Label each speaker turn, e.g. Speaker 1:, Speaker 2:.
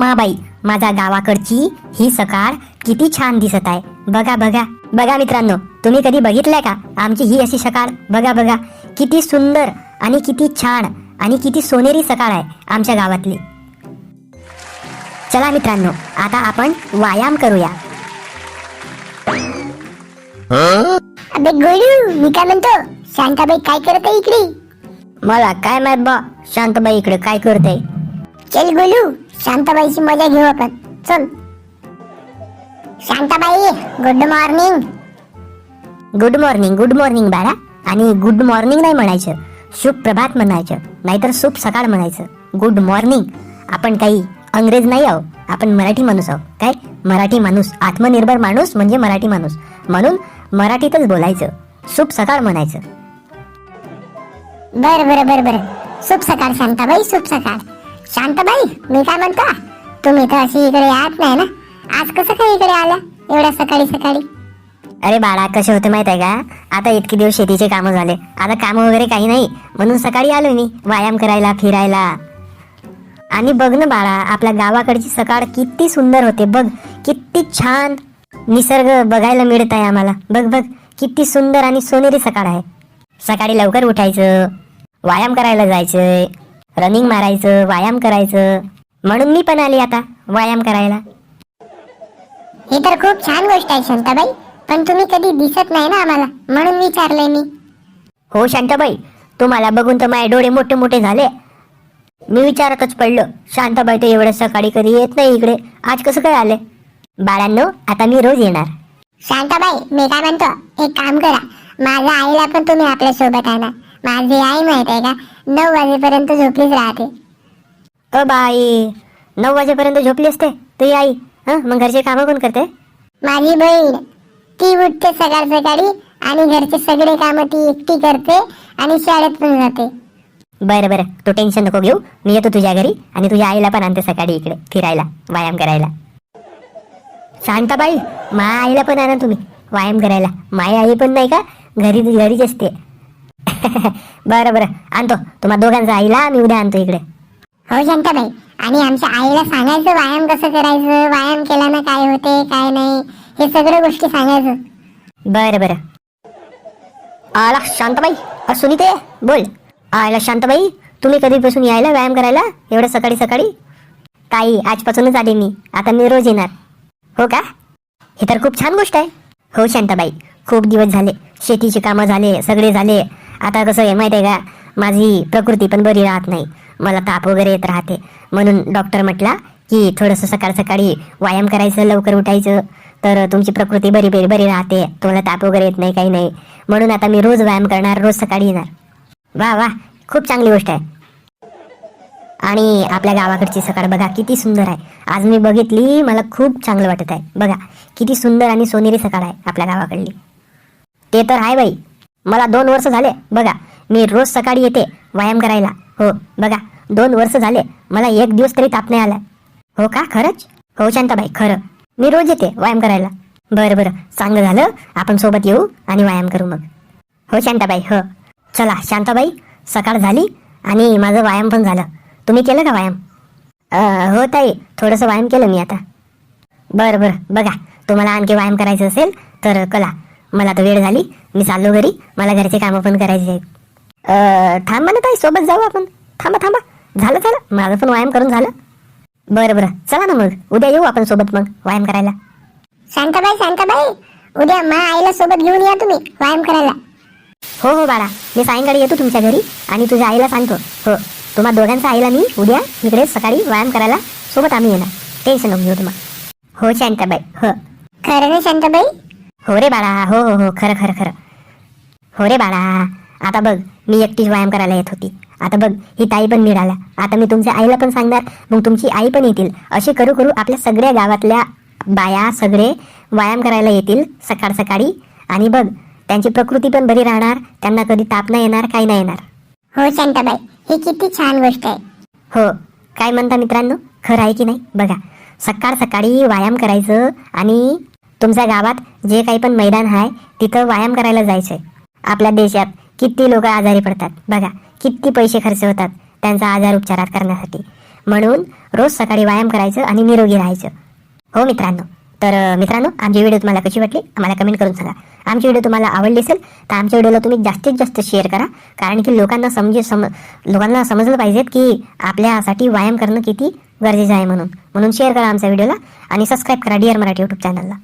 Speaker 1: माबाई माझ्या गावाकडची ही सकाळ किती छान दिसत आहे. बघा बघा. बघा मित्रांनो तुम्ही कधी बघितलंय का? आमची ही अशी सकाळ बघा बघा. किती सुंदर आणि किती छान आणि किती सोनेरी सकाळ आहे आमच्या गावातली. चला मित्रांनो आता आपण व्यायाम करूया.
Speaker 2: अबे गोलू मी काय म्हणतो? शांताबाई काय करत आहे इकडे?
Speaker 1: मला काय माहीत बा शांतबाई इकडे काय करते?
Speaker 2: चल गोलू. शांताबाईची मजा घेऊ आपण. चल. Shantabai good morning
Speaker 1: good morning good morning बाळा. आणि गुड मॉर्निंग नाही म्हणायचं. शुभ प्रभात म्हणायचं. नाहीतर शुभ सकाळ म्हणायचं. गुड मॉर्निंग आपण काही अंग्रेज नाही आहो आपण मराठी माणूस आहो काय? मराठी माणूस. आत्मनिर्भर माणूस म्हणजे मराठी माणूस. म्हणून मराठीतच बोलायचं. शुभ सकाळ म्हणायचं.
Speaker 2: बर बर बर बर. शुभ सकाळ शांताबाई शुभ सकाळ. शांतबाई मी काय म्हणतो? तुम्ही तर अशी इकडे यात नाही ना? आज कसं काय इकडे आला? एवढ्या सकाळी सकाळी?
Speaker 1: अरे बाळा कसे होते माहीत आहे का? आता इतके दिवस शेतीचे कामं झाले. आता कामं वगैरे काही नाही. म्हणून सकाळी आलो मी व्यायाम करायला फिरायला. आणि बघ ना बाळा आपल्या गावाकडची सकाळ किती सुंदर होते. बघ किती छान निसर्ग बघायला मिळत आहे आम्हाला. बघ बघ किती सुंदर आणि सोनेरी सकाळ आहे. सकाळी लवकर उठायचं व्यायाम करायला जायचंय. रनिंग मारायचं व्यायाम करायचं. म्हणून मी पण आली आता व्यायाम करायला.
Speaker 2: ही तर खूप छान गोष्ट आहे शांताबाई पण तुम्ही कधी दिसत नाही ना आम्हाला म्हणून विचारलंय मी.
Speaker 1: हो शांताबाई तुम्हाला बघून तर माझे डोळे मोठे मोठे झाले. मी विचारतच पडलं शांताबाई तर एवढ्या सकाळी कधी येत नाही इकडे आज कसं काय आले? बाळांनो आता मी रोज येणार.
Speaker 2: शांताबाई मी काय म्हणतो एक काम करा माझ्या आईला पण तुम्ही आपल्यासोबत आणा. माझी आई माहीत आहे का नऊ वाजेपर्यंत झोपलीच राहते.
Speaker 1: अ बाई नऊ वाजेपर्यंत झोपली असते? तुझी आई हं मग घरचे कामं कोण करते?
Speaker 2: माझी बहीण ती उठते सकाळ सकाळी आणि घरचे सगळे काम ती एकटी करते आणि शाळेत पण जाते.
Speaker 1: बरं बरं. तू टेन्शन नको घेऊ. मी येतो तुझ्या घरी आणि तुझ्या आईला पण आणते सकाळी इकडे फिरायला व्यायाम करायला. शांताबाई माझ्या आईला पण आणा तुम्ही व्यायाम करायला. माझी आई पण नाही का? घरी घरीच असते. बरं बरं. आणतो. तुम्हा दोघांचा आईला मी उद्या आणतो इकडे.
Speaker 2: हो शांताबाई. आणि आमच्या आईला सांगायचं व्यायाम कसं करायचं? व्यायाम केल्यानं काय होते काय नाही? हे सगळं गोष्टी सांगायचं.
Speaker 1: बरं बरं. आला शांताबाई. अ, सुनीते बोल. आला शांताबाई तुम्ही कधीपासून यायला व्यायाम करायला? एवढं सकाळी सकाळी? ताई आजपासूनच आले मी. आता मी रोज येणार. हो का? हे तर खूप छान गोष्ट आहे. हो शांताबाई. खूप दिवस झाले. शेतीची कामं झाले सगळे झाले. आता कसं आहे माहिती आहे का? माझी प्रकृती पण बरी राहत नाही. मला ताप वगैरे येत राहते. म्हणून डॉक्टर म्हटला की थोडंसं सकाळ सकाळी व्यायाम करायचं लवकर उठायचं. तर तुमची प्रकृती बरी बरी बरी राहते. तुम्हाला ताप वगैरे येत नाही काही नाही. म्हणून आता मी रोज व्यायाम करणार रोज सकाळी येणार. वा वा खूप चांगली गोष्ट आहे. आणि आपल्या गावाकडची सकाळ बघा किती सुंदर आहे. आज मी बघितली मला खूप चांगलं वाटत आहे. बघा किती सुंदर आणि सोनेरी सकाळ आहे आपल्या गावाकडली. ते तर आहे बाई. मला दोन वर्ष झाले बघा मी रोज सकाळी येते व्यायाम करायला. हो बघा दोन वर्ष झाले मला एक दिवस तरी ताप नाही आला. हो का? खरंच? हो शांताबाई खरं. मी रोज येते व्यायाम करायला. बरं बरं चांगलं झालं आपण सोबत येऊ आणि व्यायाम करू मग. हो शांताबाई हो. चला शांताबाई सकाळ झाली आणि माझं व्यायाम पण झालं. तुम्ही केलं का व्यायाम? हो ताई थोडंसं व्यायाम केलं मी आता. बरं बरं बघा तुम्हाला आणखी व्यायाम करायचं असेल तर कला. मला तर वेळ झाली. मी चाललो घरी. मला घरचे कामं पण करायचे आहेत. थांबा ना ताई सोबत जाऊ आपण. थांबा थांबा. झालं झालं. माझं पण व्यायाम करून झालं. बरं बरं. चला ना मग. उद्या येऊ आपण सोबत मग व्यायाम करायला.
Speaker 2: शांताबाई शांताबाई. उद्या मा आईला सोबत घेऊन या तुम्ही व्यायाम करायला.
Speaker 1: हो हो बाळा. मी सायंकाळी येतो तुमच्या घरी आणि तुझ्या आईला सांगतो. हो तुम्हा दोघांच्या आईला मी उद्या इकडे सकाळी व्यायाम करायला सोबत आम्ही येणार. टेन्शन नको घेऊ तुम्हाला हो शांताबाई. हो.
Speaker 2: खरं ना शांताबाई?
Speaker 1: हो रे बाळा हो हो हो खरं खरं खरं. हो रे बाळा आता बघ मी एकटीच व्यायाम करायला येत होती. आता बघ ही ताई पण मिळाल्या आता मी तुमच्या आईला पण सांगणार मग तुमची आई पण येतील. असे करू करू आपल्या सगळ्या गावातल्या बाया सगळे व्यायाम करायला येतील सकाळ सकाळी. आणि बघ त्यांची प्रकृती पण बरी राहणार त्यांना कधी ताप नाही येणार काही नाही येणार.
Speaker 2: हो शांताबाई ही किती छान गोष्ट आहे.
Speaker 1: हो काय म्हणता मित्रांनो? खरं आहे की नाही? बघा सकाळ सकाळी व्यायाम करायचं आणि तुमच्या गावात जे काही पण मैदान आहे तिथं व्यायाम करायला जायचंय. आपल्या देशात किती लोक आजारी पडतात. बघा किती पैसे खर्च होतात त्यांचा आजार उपचारात करण्यासाठी. म्हणून रोज सकाळी व्यायाम करायचं आणि निरोगी राहायचं. हो मित्रांनो. तर मित्रांनो आमची व्हिडिओ तुम्हाला कशी वाटली? आम्हाला कमेंट करून सांगा. आमची व्हिडिओ तुम्हाला आवडली असेल तर आमच्या व्हिडिओला तुम्ही जास्तीत जास्त शेअर करा. कारण की लोकांना समजे सम लोकांना समजलं पाहिजेत की आपल्यासाठी व्यायाम करणं किती गरजेचं आहे म्हणून. म्हणून शेअर करा आमच्या व्हिडिओला आणि सबस्क्राईब करा डिअर मराठी यूट्यूब चॅनलला.